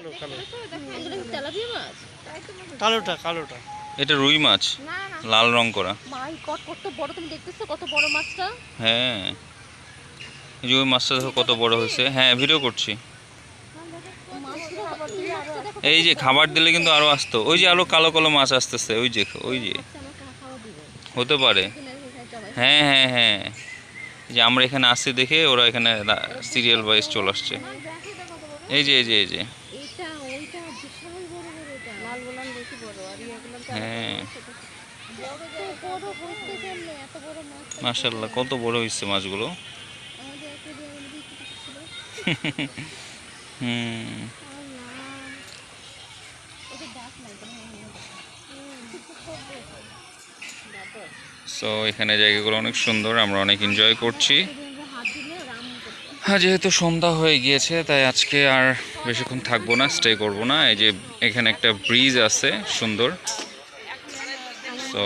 কালো কালো। তেলাপিয়া মাছ? কালোটা কালোটা। এটা রুই মাছ না না। লাল রং করা। মাই কত কত বড় তুমি দেখতেছো কত বড় মাছটা? হ্যাঁ। এই যে মাছটা দেখো কত বড় হয়েছে। হ্যাঁ ভিডিও করছি। এই যে খাবার দিলে কিন্তু আরও আসতো। ওই যে আরও কালো কালো মাছ আসতেছে ওই যে ওই যে। আচ্ছা, আমাকে খাওয়া দিবে। হতে পারে। হ্যাঁ হ্যাঁ হ্যাঁ। যে আমরা এখানে আসছি দেখে ওরা এখানে সিরিয়াল ওয়াইজ চলে আসছে। এই যে এই যে এই যে এটা ওইটা বিশাল বড় বড় এটা লাল গোলাম বেশি বড় আর ইয়েগুলো হ্যাঁ। মাশাল্লাহ কত বড় হয়েছে মাছগুলো? হুম। নাই সো এখানে জায়গাগুলো অনেক সুন্দর আমরা অনেক এনজয় করছি হাত দিলে রাম করতে হ্যাঁ যেহেতু সন্ধ্যা হয়ে গিয়েছে, তাই আজকে আর বেশিক্ষণ থাকব না স্টে করব না। এই যে এখানে একটা ব্রিজ আছে, সুন্দর। তো